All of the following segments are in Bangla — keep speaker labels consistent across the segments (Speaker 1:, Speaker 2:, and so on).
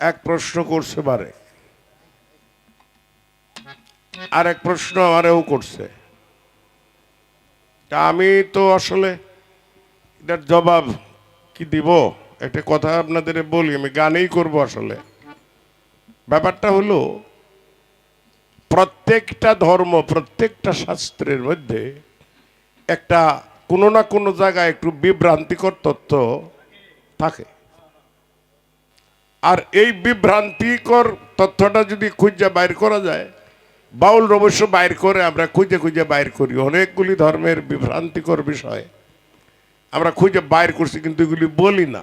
Speaker 1: এক প্রশ্ন করছে বারে। আর এক প্রশ্ন আমারেও করছে। তা আমি তো আসলে এটার জবাব কি দিব? একটা কথা আপনাদের বলি, আমি গানেই করব আসলে। ব্যাপারটা হলো, প্রত্যেকটা ধর্ম, প্রত্যেকটা শাস্ত্রের মধ্যে একটা কোনো না কোনো জায়গায় একটু বিভ্রান্তিকর তথ্য থাকে। আর এই বিভ্রান্তিকর তথ্যটা যদি খুঁজে বাইর করা যায়, বাউল অবশ্য বাইর করে আমরা খুঁজে খুঁজে বাইর করি। অনেকগুলি ধর্মের বিভ্রান্তিকর বিষয় আমরা খুঁজে বাইর করছি, কিন্তু এগুলি বলি না।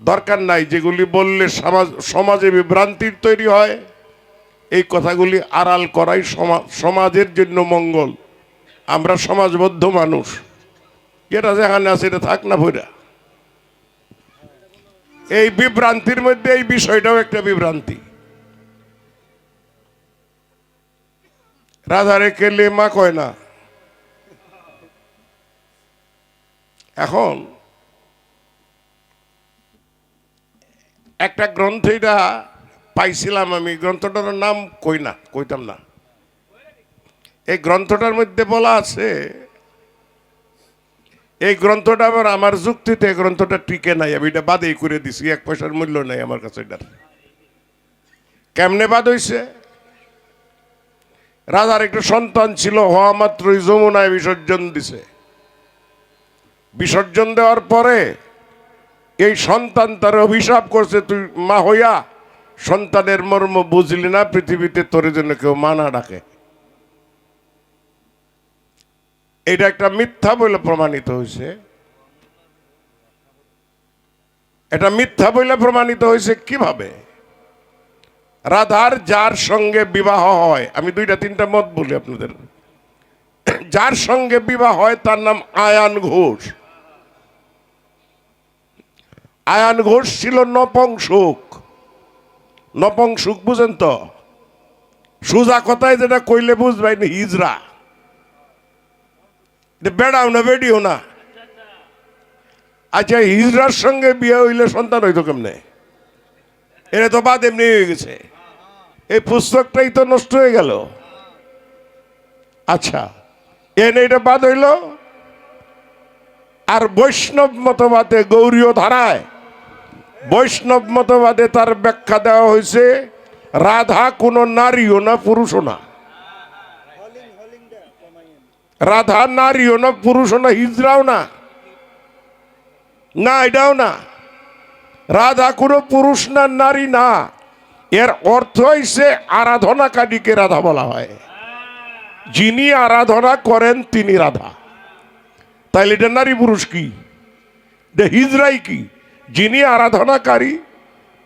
Speaker 1: দরকার নাই, যেগুলি বললে সমাজ সমাজে বিভ্রান্তির তৈরি হয়, এই কথাগুলি আড়াল করাই সমা- সমাজের জন্য মঙ্গল। আমরা সমাজবদ্ধ মানুষ। যেটা যেখানে আছে, এটা থাক না ভৈরা এই বিভ্রান্তির মধ্যে, এই বিষয়টাও একটা বিভ্রান্তি। রাধারে কেলে মা কয় না? এখন একটা গ্রন্থ এটা পাইছিলাম আমি, গ্রন্থটার নাম কই না, কইতাম না। এই গ্রন্থটার মধ্যে বলা আছে এই গ্রন্থটা আবার আমার যুক্তিতে এই গ্রন্থটা টিকে নাই, আমি এটা বাদেই করে দিছি, এক পয়সার মূল্য নাই আমার কাছে এটার। কেমনে বাদ হইছে? রাজার একটু সন্তান ছিল, হওয়া মাত্রই যমুনায় বিসর্জন দিছে। বিসর্জন দেওয়ার পরে এই সন্তান তার অভিশাপ করছে, তুই মা হইয়া সন্তানের মর্ম বুঝলি না, পৃথিবীতে তোর জন্য কেউ মানা ডাকে। এটা একটা মিথ্যা বলে প্রমাণিত হয়েছে এটা মিথ্যা বলে প্রমাণিত হয়েছে কীভাবে? রাধার যার সঙ্গে বিবাহ হয়, আমি দুইটা তিনটা মত বলি আপনাদের। যার সঙ্গে বিবাহ হয়, তার নাম আয়ান ঘোষ। আয়ান ঘোষ ছিল নপংসুক। নপংসুক বুঝেন তো? সুজা কথায় যেটা কইলে বুঝবেন, হিজরা। এটা বেড়াও না বেডিও না আচ্ছা হিজরার সঙ্গে বিয়ে হইলে সন্তান হইতো কেমনে? এটা তো বাদ এমনি হয়ে গেছে। এই পুস্তকটাই তো নষ্ট হয়ে গেল। আচ্ছা এনে এটা বাদ হইল। আর বৈষ্ণব মতবাদে গৌরীয় ধারায়, বৈষ্ণব মতবাদে তার ব্যাখ্যা দেওয়া হয়েছে, রাধা কোনো নারীও না পুরুষও না। রাধা নারীও না পুরুষও না, হিজড়াও না। না, এটাও না। রাধা কোনো পুরুষ না, নারী না। এর অর্থ হইছে আরাধনাকারীকে রাধা বলা হয়। যিনি আরাধনা করেন, তিনি রাধা। তাইলে এটা নারী পুরুষ কি? হিজরাই কি? যিনি আরাধনাকারী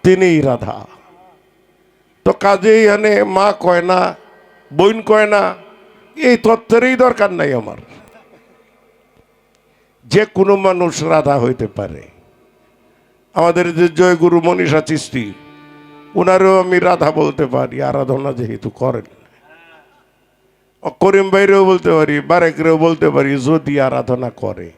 Speaker 1: তিনি রাধা। তো কাজে এখানে মা কয় না, বোন কয় না এই তত্ত্বেরই দরকার নাই আমার। যে কোনো মানুষ রাধা হইতে পারে। আমাদের যে জয়গুরু মনীষা চিস্তি ওনারও আমি রাধা বলতে পারি, আরাধনা যেহেতু করেন। করিম ভাইরেও বলতে পারি বারেকরেও বলতে পারি, যদি আরাধনা করে।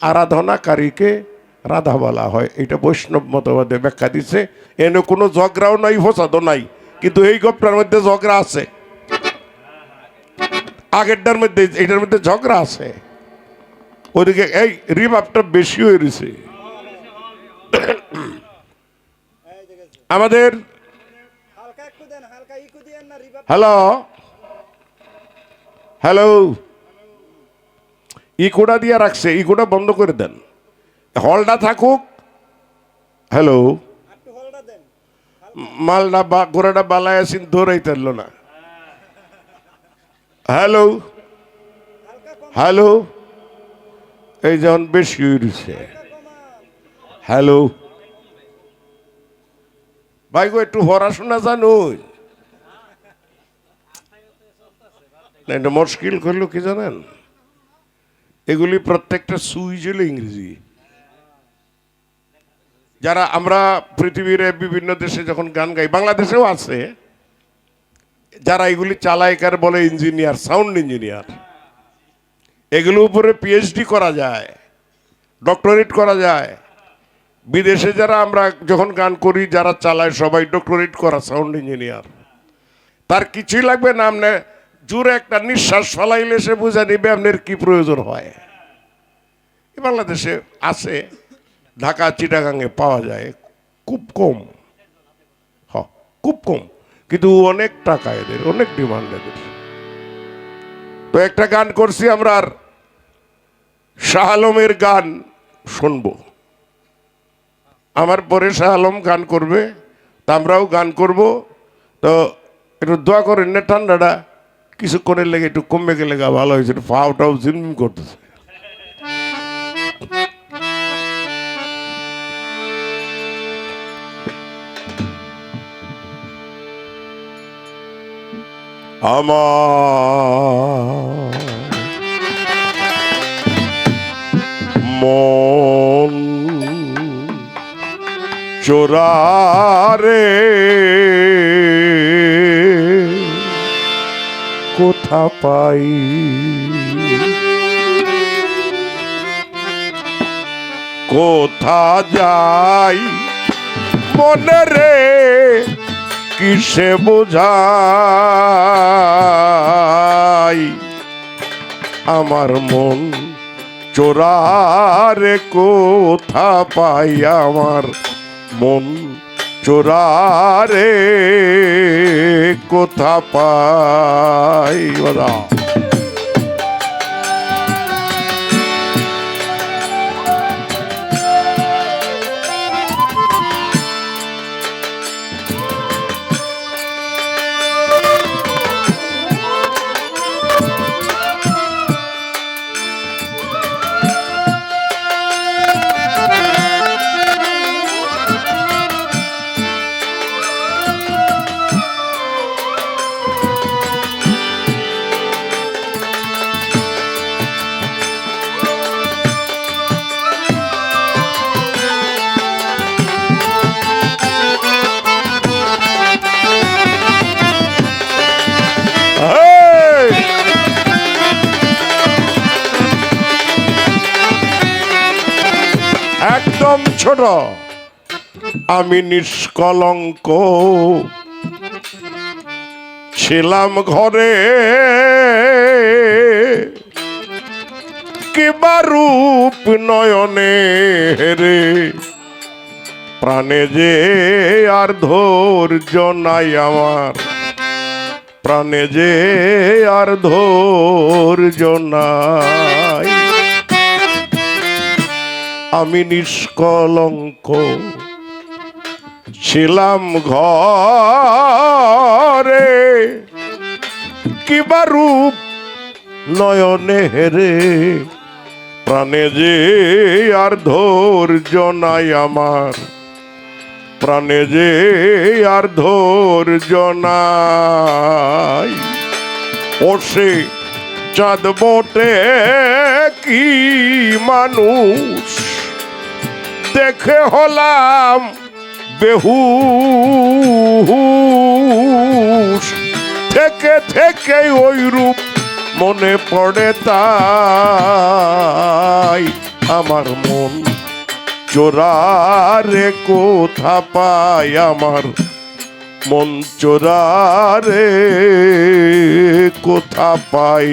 Speaker 1: আরাধনাকারীকে রাধা বলা হয়। এটা বৈষ্ণব মতবাদে ব্যাখ্যা দিছে। এনে কোনো ঝগড়াও নাই, ফসাদও নাই। কিন্তু এই গপটার মধ্যে ঝগড়া আছে। আগেরটার মধ্যে এটার মধ্যে ঝগড়া আছে। ওদিকে এই রিভাবটা বেশি হয়ে রয়েছে। আমাদের হ্যালো হ্যালো ইকোটা দিয়ে রাখছে ইকোটা বন্ধ করে দেন। হলটা থাকুক। হ্যালো মালটা বা ঘোড়াটা বালায় আসিন ধরেই তারলো না। হ্যালো হ্যালো, এই যেমন বেশি
Speaker 2: কমান
Speaker 1: হ্যালো, ভাই গো, একটু পড়াশোনা জানুন। না, এটা মুশকিল করল কি জানেন? এগুলি প্রত্যেকটা সুইচ ইংরেজি। যারা আমরা পৃথিবীর বিভিন্ন দেশে যখন গান গাই, বাংলাদেশেও আছে যারা এগুলি চালায় কার বলে ইঞ্জিনিয়ার, সাউন্ড ইঞ্জিনিয়ার এগুলোর উপরে পিএইচডি করা যায়, ডক্টরেট করা যায়। বিদেশে যারা আমরা যখন গান করি, যারা চালায়, সবাই ডক্টরেট করা, সাউন্ড ইঞ্জিনিয়ার। তার কিছুই লাগবে না, আপনি জোরে একটা নিঃশ্বাস ফলাইলে সে বুঝে নিবে আপনার কি প্রয়োজন হয়। বাংলাদেশে আছে, ঢাকা চিটাগাঙে পাওয়া যায়, খুব কম। হ, খুব কম। কিন্তু অনেক টাকা এদের, অনেক ডিমান্ড এদের। তো একটা গান করছি আমরা আর শাহ আলমের গান শুনব। আমার পরে শাহ আলম গান করবে, তা আমরাও গান করব। তো একটু দোয়া করেন না, ঠান্ডাটা কিছুক্ষণের লেগে একটু কমে গেলে গা ভালো হয়েছে, একটু ফাওটাও ঝিমঝিম করতেছে। আমার মন চোরারে কোথা পাই? কোথা যাই মনে রে? কিসে বোঝাই? আমার মন চোরারে কোথা পাই আমার মন চোরারে কোথা পাই ছোট। আমি নিষ্কলঙ্ক। ছিলাম ঘরে। কিবা রূপ নয়নে রে প্রাণে যে আর ধৈর্য নাই আমার। প্রাণে যে আর ধৈর্য নাই। আমি নিষ্কলঙ্ক। ছিলাম ঘরে। কিবা রূপ নয়নে হেরে। প্রাণে যে আর ধৈর্য নাই আমার। প্রাণে যে আর ধৈর্য নাই। ওসে চাঁদ বটে কি মানুষ? দেখে হলাম বেহু থেকে থেকে ওই রূপ মনে পড়ে তাই আমার মন চোরারে কোথা পাই আমার মন চোরারে কোথা পাই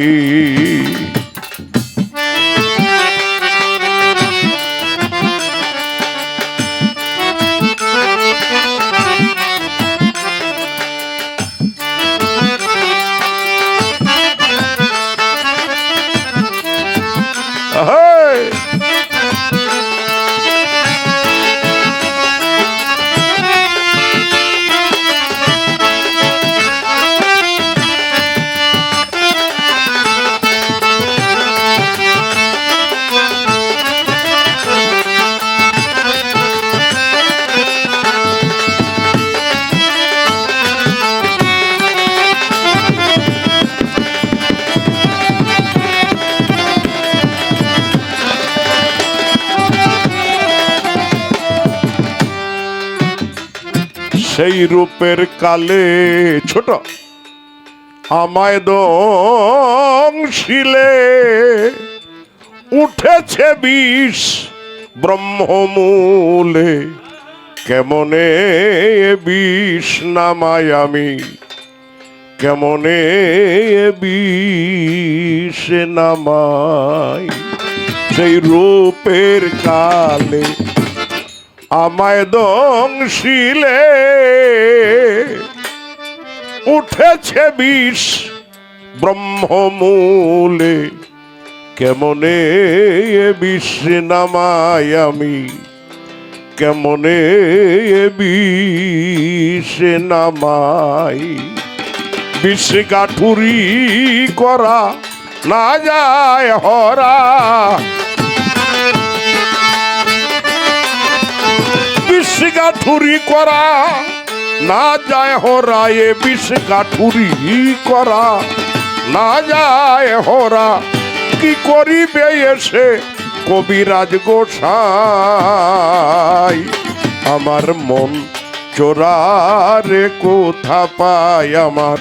Speaker 1: সেই রূপের কালে, ছোট, আমায় দংশিলে। উঠেছে বিষ ব্রহ্মমূলে, কেমনে বিষ নামায় আমি? কেমনে বিষ নামাই? সেই রূপের কালে আমায় দংশিলে। উঠেছে বিষ ব্রহ্মমূলে। কেমনে বিষ নামাই আমি? কেমনে বিষ নামাই? বিষ গাঠুরি করা না যায় হরা। বিষ গাঠুরি করা। না যায় হরা এ বিষ গাঠুরি করা। না যায় হরা, কি করিবে এসে কবিরাজ গোসাই? আমার মন চোরারে কোথা পায় আমার?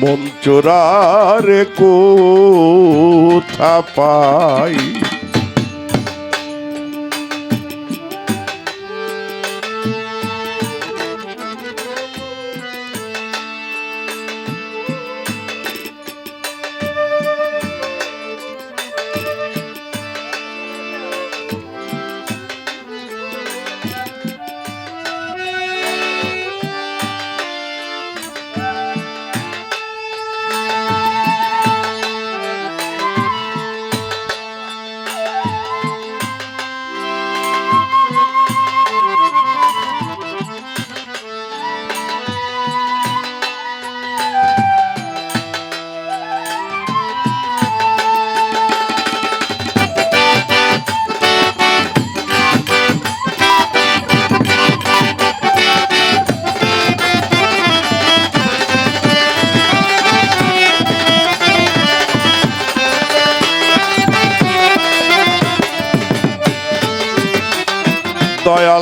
Speaker 1: মন চোরারে কোথা পাই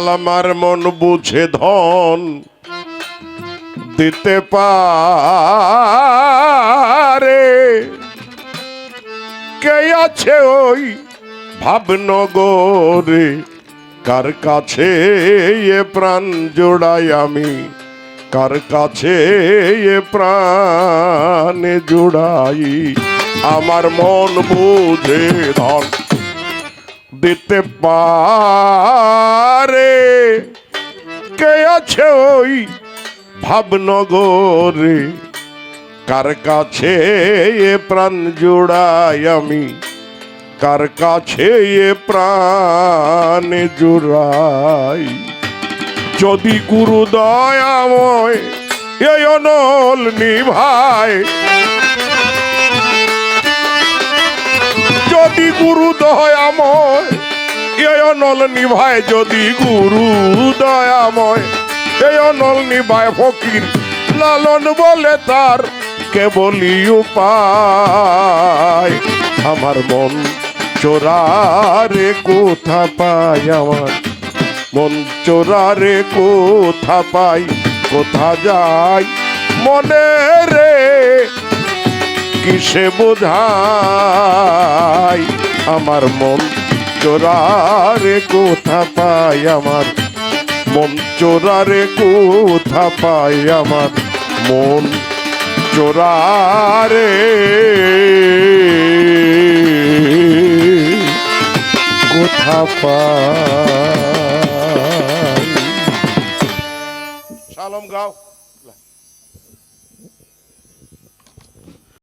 Speaker 1: আমার মন বুঝে ধন দিতে পারে। কে আছে ওই ভাবনগরে? কার কাছে এ প্রাণ জোড়াই আমি? কার কাছে এ প্রাণ জোড়াই? আমার মন বুঝে ধন দিতে পারে। কে আছে ওই ভাবনগরে? কার কাছে এ প্রাণ জোড়াই আমি? কার কাছে এ প্রাণ জোড়াই? যদি গুরু দয়াময় এই অনল নিভায় যদি গুরু দয়াময় এ অনল নিভায় যদি গুরু দয়াময় এ অনল নিভায় ফকির লালন বলে তার কেবলই উপায়। আমার মন চোরারে কোথা পাই আমার? মন চোরারে কোথা পাই কোথা যাই মনে রে? কিসে বোঝাই আমার মন চোরারে কোথা পাই আমার। মন চোরারে কোথা পাই আমার। মন চোরারে। কোথা পাই